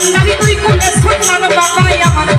কান্নারি তুই কোনে শুনলাম বাবাই আমার?